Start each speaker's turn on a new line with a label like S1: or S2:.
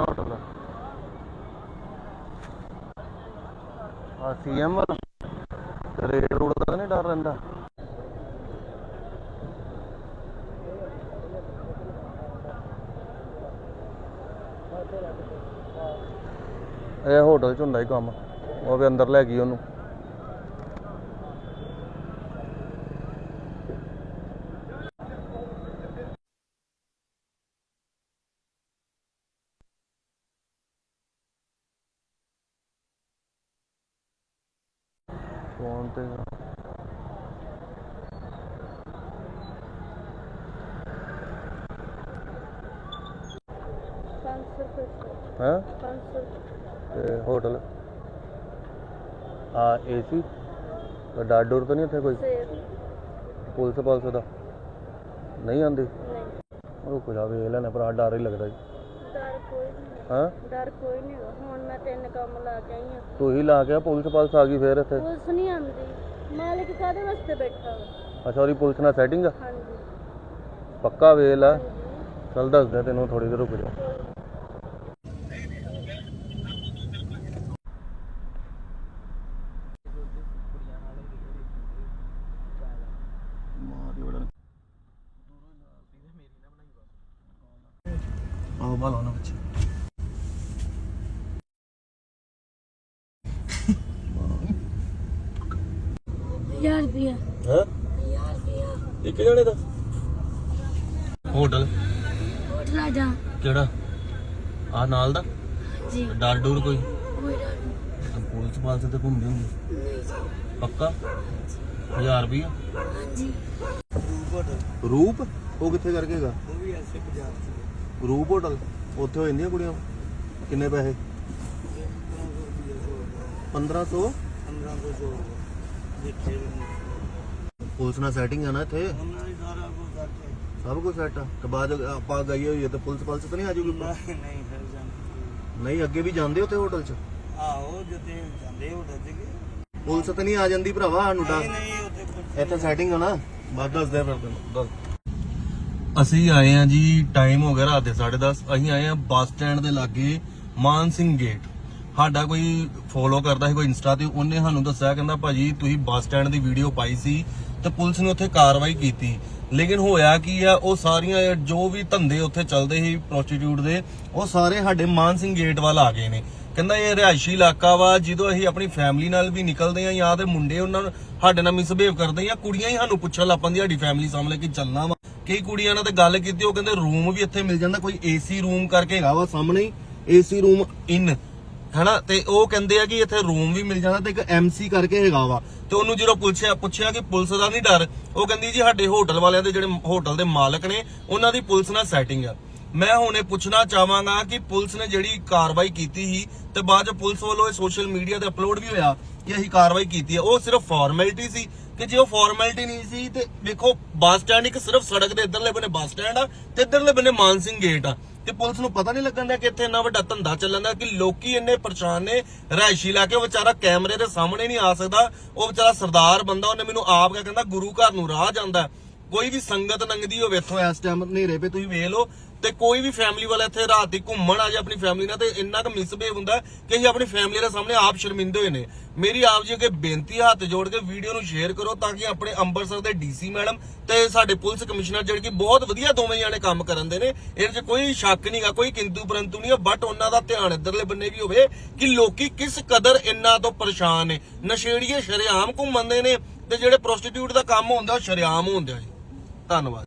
S1: Hotel ਆ CM ਵਾਲਾ। Raid road ਦਾ ਨਹੀਂ ਡਰ ਰਹਿੰਦਾ। ਇਹ ਹੋਟਲ ਚ ਹੁੰਦਾ ਹੀ ਕੰਮ। ਉਹ ਵੀ ਅੰਦਰ ਲੈ ਗਈ ਉਹਨੂੰ। ਫੋਨ ਤੇ ਹੈ? ਤੇ ਹੋਟਲ। ਆ ਏਸੀ ਡਰ ਡੋਰ ਤਾਂ ਨਹੀਂ ਇੱਥੇ ਕੋਈ? ਪੁਲਿਸ ਪਾਲਸ ਦਾ? ਨਹੀਂ ਆਂਦੀ
S2: ਨਹੀਂ।
S1: ਰੁਕ ਜਾ ਵੇਖ ਲੈਣੇ ਭਰਾ ਡਰ ਹੀ ਲੱਗਦਾ ਜੀ।
S2: ਕੋਈ ਨਹੀਂ
S1: ਹਾਂ?
S2: ਡਰ ਕੋਈ ਨਹੀਂ ਹੈਗਾ। ਹੁਣ ਮੈਂ ਤਿੰਨ ਕੰਮ ਲਾ ਕੇ ਆਈ ਹਾਂ
S1: ਤੂੰ ਹੀ ਲਾ ਕੇ ਪੁਲਿਸ ਪਾਲਸ ਆ ਗਈ ਫੇਰ ਇੱਥੇ।
S2: ਪੁਲਿਸ ਨਹੀਂ ਆਉਂਦੀ। ਮਾਲਿਕ ਕਾਦੇ ਵਾਸਤੇ ਬੈਠਾ ਵਾ?
S1: ਅੱਛਾ ਉਹਦੀ ਪੁਲਿਸ ਨਾਲ ਸੈਟਿੰਗ ਆ?
S2: ਹਾਂਜੀ।
S1: ਪੱਕਾ ਵੇਲ ਆ। ਚੱਲ ਦੱਸ ਦੇ ਤੈਨੂੰ ਥੋੜੀ ਦੇਰ ਰੁਕ ਜਾ। ਆਹ ਬਾਲ ਹੋਣਾ ਬੱਚੇ
S2: ਯਾਰ ਰੁਪਿਆ
S1: ਹੈ?
S2: ਯਾਰ ਰੁਪਿਆ
S1: ਇੱਕ ਜਣੇ ਦਾ। ਹੋਟਲ।
S2: ਹੋਟਲ ਆ ਜਾ।
S1: ਕਿਹੜਾ? ਆ ਨਾਲ ਦਾ?
S2: ਜੀ
S1: ਡਰ ਡੂਰ ਕੋਈ?
S2: ਕੋਈ ਡਰ ਨਹੀਂ।
S1: ਪੁਲਿਸ ਪਾਲਸ ਤੇ ਘੁੰਮਦੇ ਹੁੰਦੇ।
S2: ਨਹੀਂ। ਜੀ
S1: ਪੱਕਾ? 1000 ਰੁਪਇਆ
S2: ਹਾਂਜੀ।
S1: ਰੂਪ? ਉਹ ਕਿੱਥੇ ਕਰਕੇ ਹੈਗਾ
S3: ਉਹ ਵੀ ਐਸੇ ਬਾਜ਼ਾਰ ਚ
S1: ਰੂਪ ਹੋਟਲ? ਉੱਥੇ ਹੋ ਜਾਂਦੀਆਂ ਕੁੜੀਆਂ? ਕਿੰਨੇ ਪੈਸੇ? 1500
S3: 15 ਤੋਂ ਜੋ ਦੇਖੇ
S1: ਪੁਲਿਸ ਨਾਲ ਸੈਟਿੰਗ ਆ ਨਾ ਇੱਥੇ?
S3: ਉਹਨਾਂ ਸਾਰਾ ਕੁਝ
S1: ਸਭ ਕੁਝ ਸੈੱਟ ਆ। ਤੇ ਬਾਅਦ ਚ ਆਪਾਂ ਗਈ ਹੋਈ ਹੈ ਤੇ ਪੁਲਿਸ ਪਲਸ ਤਾਂ ਨਹੀਂ ਆ ਜੂਗੀ
S3: ਨਹੀਂ ਫਿਰ ਜਾਂਦੇ
S1: ਨਹੀਂ ਅੱਗੇ ਵੀ ਜਾਂਦੇ ਉੱਥੇ ਹੋਟਲ 'ਚ?
S3: ਆਹੋ ਜਿੱਤੇ ਜਾਂਦੇ ਦੱਸ ਕੇ।
S1: ਪੁਲਿਸ ਤਾਂ ਨਹੀਂ ਆ ਜਾਂਦੀ ਭਰਾਵਾ ਸਾਨੂੰ
S3: ਕੁਛ
S1: ਇੱਥੇ ਸੈਟਿੰਗ ਆ ਨਾ। ਬਾਅਦ ਦੱਸ ਦੇ ਫਿਰ ਤੈਨੂੰ ਦੱਸ। ਅਸੀਂ ਆਏ ਆ ਜੀ ਟਾਈਮ ਹੋ ਗਿਆ ਰਾਤ ਦੇ 10:30 ਅਸੀਂ ਆਏ ਆ ਬੱਸ ਸਟੈਂਡ ਦੇ ਲਾਗੇ ਮਾਨ ਸਿੰਘ ਗੇਟ ਸਾਡਾ ਕੋਈ ਫੋਲੋ ਕਰਦਾ ਸੀ, ਕੋਈ ਇੰਸਟਾ ਤੇ, ਉਹਨੇ ਸਾਨੂੰ ਦੱਸਿਆ, ਕਹਿੰਦਾ ਭਾਜੀ ਤੁਸੀਂ ਬੱਸ ਸਟੈਂਡ ਦੀ ਵੀਡੀਓ ਪਾਈ ਸੀ ਤੇ ਪੁਲਿਸ ਨੇ ਉੱਥੇ ਕਾਰਵਾਈ ਕੀਤੀ। ਲੇਕਿਨ ਹੋਇਆ ਕੀ ਆ, ਉਹ ਸਾਰੀਆਂ ਜੋ ਵੀ ਧੰਦੇ ਉੱਥੇ ਚੱਲਦੇ ਸੀ ਪ੍ਰੋਸਟੀਟਿਊਟ ਦੇ, ਉਹ ਸਾਰੇ ਸਾਡੇ ਮਾਨ ਸਿੰਘ ਗੇਟ ਵੱਲ ਆ ਗਏ ਨੇ। ਕਹਿੰਦਾ ਇਹ ਰਿਹਾਇਸ਼ੀ ਇਲਾਕਾ ਵਾ, ਜਦੋਂ ਅਸੀਂ ਆਪਣੀ ਫੈਮਿਲੀ ਨਾਲ ਵੀ ਨਿਕਲਦੇ ਆ ਜਾਂ ਤੇ ਮੁੰਡੇ ਉਹਨਾਂ ਨੂੰ ਸਾਡੇ ਨਾਲ ਮਿਸਬਿਹੇਵ ਕਰਦੇ ਆ ਕੁੜੀਆਂ ਹੀ ਸਾਨੂੰ ਪੁੱਛਣ ਲੱਗ ਪੈਂਦੀਆਂ, ਸਾਡੀ ਫੈਮਿਲੀ ਸਾਹਮਣੇ ਕਿ ਚੱਲਣਾ ਵਾ। ਕਈ ਕੁੜੀਆਂ ਨਾਲ ਤੇ ਗੱਲ ਕੀਤੀ, ਉਹ ਕਹਿੰਦੇ ਰੂਮ ਵੀ ਇੱਥੇ ਮਿਲ ਜਾਂਦਾ, ਕੋਈ ਏਸੀ ਰੂਮ ਕਰਕੇ ਹੈਗਾ ਵਾ ਸਾਹਮਣੇ ਏਸੀ ਰੂਮ ਇਨ ਹਨਾ? ਤੇ ਉਹ ਕਹਿੰਦੇ ਆ ਕਿ ਇੱਥੇ ਰੂਮ ਵੀ ਮਿਲ ਜਾਂਦਾ ਤੇ ਇੱਕ ਐਮਸੀ ਕਰਕੇ ਹੈਗਾ ਵਾ। ਤੇ ਉਹਨੂੰ ਜਦੋਂ ਪੁੱਛਿਆ ਪੁੱਛਿਆ ਕਿ ਪੁਲਿਸ ਦਾ ਨਹੀਂ ਡਰ, ਉਹ ਕਹਿੰਦੀ ਜੀ ਸਾਡੇ ਹੋਟਲ ਵਾਲਿਆਂ ਦੇ ਜਿਹੜੇ ਹੋਟਲ ਦੇ ਮਾਲਕ ਨੇ, ਉਹਨਾਂ ਦੀ ਪੁਲਿਸ ਨਾਲ ਸੈਟਿੰਗ ਆ। ਮੈਂ ਹੁਣ ਇਹ ਪੁੱਛਣਾ ਚਾਹਾਂਗਾ ਕਿ ਪੁਲਿਸ ਨੇ ਜਿਹੜੀ ਕਾਰਵਾਈ ਕੀਤੀ ਸੀ, ਤੇ ਬਾਅਦ ਚ ਪੁਲਿਸ ਵੱਲੋਂ ਇਹ ਸੋਸ਼ਲ ਮੀਡੀਆ ਤੇ ਅਪਲੋਡ ਵੀ ਹੋਇਆ ਕਿ ਅਸੀਂ ਕਾਰਵਾਈ ਕੀਤੀ ਹੈ ਉਹ ਸਿਰਫ ਫਾਰਮੈਲਿਟੀ ਸੀ ਕਿ ਜੇ ਉਹ ਫਾਰਮੈਲਿਟੀ ਨਹੀਂ ਸੀ ਤੇ ਦੇਖੋ ਬੱਸ ਸਟੈਂਡ ਇੱਕ ਸਿਰਫ ਸੜਕ ਦੇ ਇੱਧਰਲੇ ਬੰਨੇ ਬੱਸ ਸਟੈਂਡ ਆ ਤੇ ਇੱਧਰਲੇ ਬੰਨੇ ਮਾਨ ਸਿੰਘ ਗੇਟ ਆ। ਤੇ ਪੁਲਿਸ ਨੂੰ ਪਤਾ ਨਹੀਂ ਲੱਗਣ ਦਾ ਕਿ ਇੱਥੇ ਇੰਨਾ ਵੱਡਾ ਧੰਦਾ ਚੱਲਣ ਦਾ ਕਿ ਲੋਕੀ ਇੰਨੇ ਪਰੇਸ਼ਾਨ ਨੇ, ਰਿਹਾਇਸ਼ੀ ਇਲਾਕੇ, ਉਹ ਵਿਚਾਰਾ ਕੈਮਰੇ ਦੇ ਸਾਹਮਣੇ ਨਹੀਂ ਆ ਸਕਦਾ, ਉਹ ਵਿਚਾਰਾ ਸਰਦਾਰ ਬੰਦਾ, ਉਹਨੇ ਮੈਨੂੰ ਆਪ ਕਿਹਾ ਕਹਿੰਦਾ, ਗੁਰੂ ਘਰ ਨੂੰ ਰਾਹ ਜਾਂਦਾ। ਕੋਈ ਵੀ ਸੰਗਤ ਨੰਗਦੀ ਹੋਵੇ ਇੱਥੋਂ ਇਸ ਟਾਈਮ ਹਨੇਰੇ 'ਤੇ ਤੁਸੀਂ ਵੇਖ ਲਓ ਤੇ ਕੋਈ ਵੀ ਫੈਮਿਲੀ ਵਾਲਾ ਇੱਥੇ ਰਾਤ ਦੀ ਘੁੰਮਣ ਆ ਜਾ ਆਪਣੀ ਫੈਮਿਲੀ ਨਾਲ ਤੇ ਇੰਨਾ ਕੁ ਮਿਸਬਿਹੇਵ ਹੁੰਦਾ ਕਿ ਅਸੀਂ ਆਪਣੀ ਫੈਮਿਲੀ ਦੇ ਸਾਹਮਣੇ ਆਪ ਸ਼ਰਮਿੰਦੇ ਹੋਏ ਨੇ। ਮੇਰੀ ਆਪ ਜੀ ਅੱਗੇ ਬੇਨਤੀ ਹੱਥ ਜੋੜ ਕੇ ਵੀਡੀਓ ਨੂੰ ਸ਼ੇਅਰ ਕਰੋ ਤਾਂ ਕਿ ਆਪਣੇ ਅੰਮ੍ਰਿਤਸਰ ਦੇ ਡੀਸੀ ਮੈਡਮ ਤੇ ਸਾਡੇ ਪੁਲਿਸ ਕਮਿਸ਼ਨਰ ਜਿਹੜੇ ਕਿ ਬਹੁਤ ਵਧੀਆ ਦੋਵੇਂ ਜਾਣੇ ਕੰਮ ਕਰਨ ਦੇ ਨੇ, ਇਹਦੇ 'ਚ ਕੋਈ ਸ਼ੱਕ ਨਹੀਂਗਾ ਕੋਈ ਕਿੰਤੂ ਪਰੰਤੂ ਨਹੀਂ ਬਟ ਉਹਨਾਂ ਦਾ ਧਿਆਨ ਇੱਧਰਲੇ ਬੰਨੇ ਵੀ ਹੋਵੇ ਕਿ ਲੋਕੀ ਕਿਸ ਕਦਰ ਇੰਨਾ ਤੋਂ ਪਰੇਸ਼ਾਨ ਨੇ। ਨਸ਼ੇੜੀਏ ਸ਼ਰੇਆਮ ਘੁੰਮਦੇ ਨੇ ਤੇ ਜਿਹੜੇ ਪ੍ਰੋਸਟੀਟਿਊਟ ਦਾ ਕੰਮ ਹੁੰਦਾ ਉਹ ਸ਼ਰੇਆਮ ਹੁੰਦਾ ਜੀ। ਧੰਨਵਾਦ